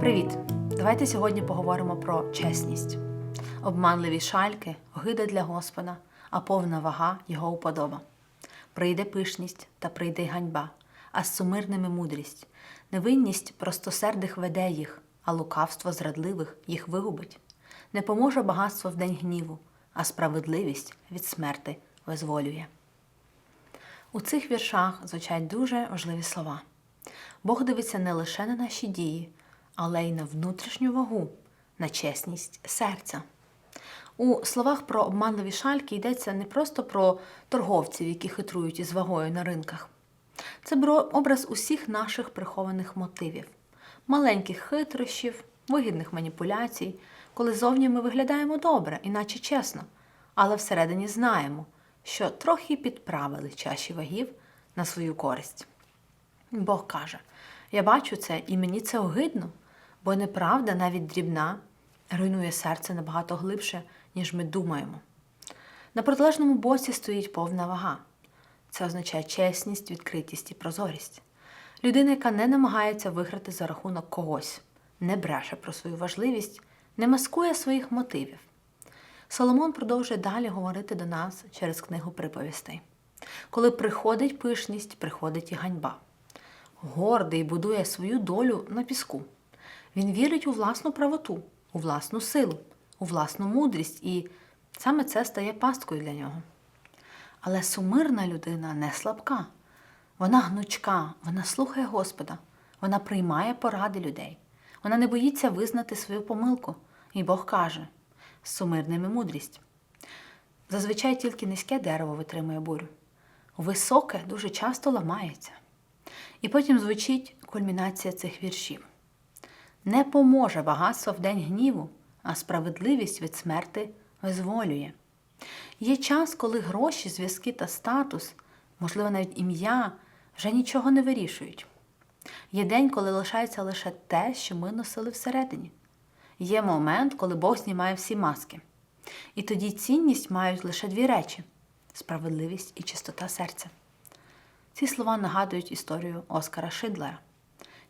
Привіт! Давайте сьогодні поговоримо про чесність. Обманливі шальки, огида для Господа, а повна вага його уподоба. Прийде пишність та прийде ганьба, а з сумирними мудрість. Невинність простосердих веде їх, а лукавство зрадливих їх вигубить. Не поможе багатство в день гніву, а справедливість від смерти визволює. У цих віршах звучать дуже важливі слова. Бог дивиться не лише на наші дії, але й на внутрішню вагу, на чесність серця. У словах про обманливі шальки йдеться не просто про торговців, які хитрують із вагою на ринках. Це образ усіх наших прихованих мотивів, маленьких хитрощів, вигідних маніпуляцій, коли зовні ми виглядаємо добре, іначе чесно, але всередині знаємо, що трохи підправили чаші вагів на свою користь. Бог каже: Я бачу це, і мені це огидно, бо неправда, навіть дрібна, руйнує серце набагато глибше, ніж ми думаємо. На протилежному боці стоїть повна вага. Це означає чесність, відкритість і прозорість. Людина, яка не намагається виграти за рахунок когось, не бреше про свою важливість, не маскує своїх мотивів. Соломон продовжує далі говорити до нас через книгу приповістей. Коли приходить пишність, приходить і ганьба. Гордий будує свою долю на піску. Він вірить у власну правоту, у власну силу, у власну мудрість, і саме це стає пасткою для нього. Але сумирна людина не слабка. Вона гнучка, вона слухає Господа, вона приймає поради людей. Вона не боїться визнати свою помилку. І Бог каже: з сумирними мудрість. Зазвичай тільки низьке дерево витримує бурю. Високе дуже часто ламається. І потім звучить кульмінація цих віршів. Не поможе багатство в день гніву, а справедливість від смерти визволює. Є час, коли гроші, зв'язки та статус, можливо, навіть ім'я, вже нічого не вирішують. Є день, коли лишається лише те, що ми носили всередині. Є момент, коли Бог знімає всі маски. І тоді цінність мають лише дві речі справедливість і чистота серця. Ці слова нагадують історію Оскара Шидлера,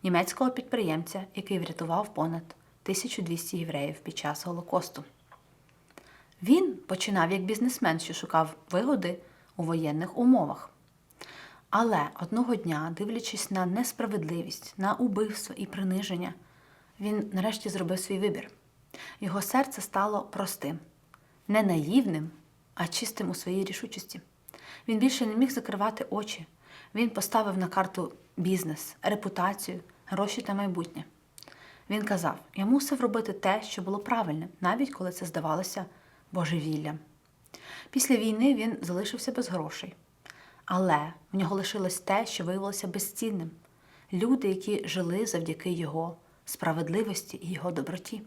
німецького підприємця, який врятував понад 1200 євреїв під час Голокосту. Він починав як бізнесмен, що шукав вигоди у воєнних умовах. Але одного дня, дивлячись на несправедливість, на убивство і приниження, він нарешті зробив свій вибір. Його серце стало простим, не наївним, а чистим у своїй рішучості. Він більше не міг закривати очі. Він поставив на карту бізнес, репутацію, гроші та майбутнє. Він казав: я мусив робити те, що було правильним, навіть коли це здавалося божевіллям. Після війни він залишився без грошей. Але в нього лишилось те, що виявилося безцінним люди, які жили завдяки його справедливості і його доброті.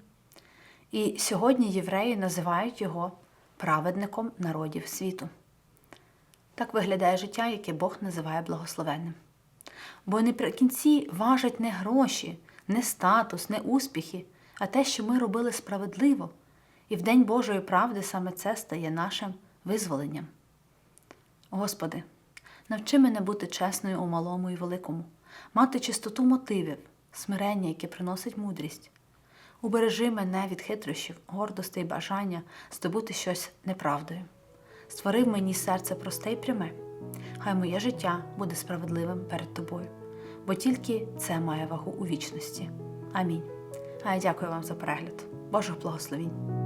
І сьогодні євреї називають його праведником народів світу. Так виглядає життя, яке Бог називає благословенним. Бо наприкінці важать не гроші, не статус, не успіхи, а те, що ми робили справедливо. І в День Божої правди саме це стає нашим визволенням. Господи, навчи мене бути чесною у малому і великому, мати чистоту мотивів, смирення, яке приносить мудрість. Убережи мене від хитрощів, гордостей, і бажання здобути щось неправдою. Створи в мені серце просте й пряме. Хай моє життя буде справедливим перед тобою, бо тільки це має вагу у вічності. Амінь. А я дякую вам за перегляд. Божих благословінь!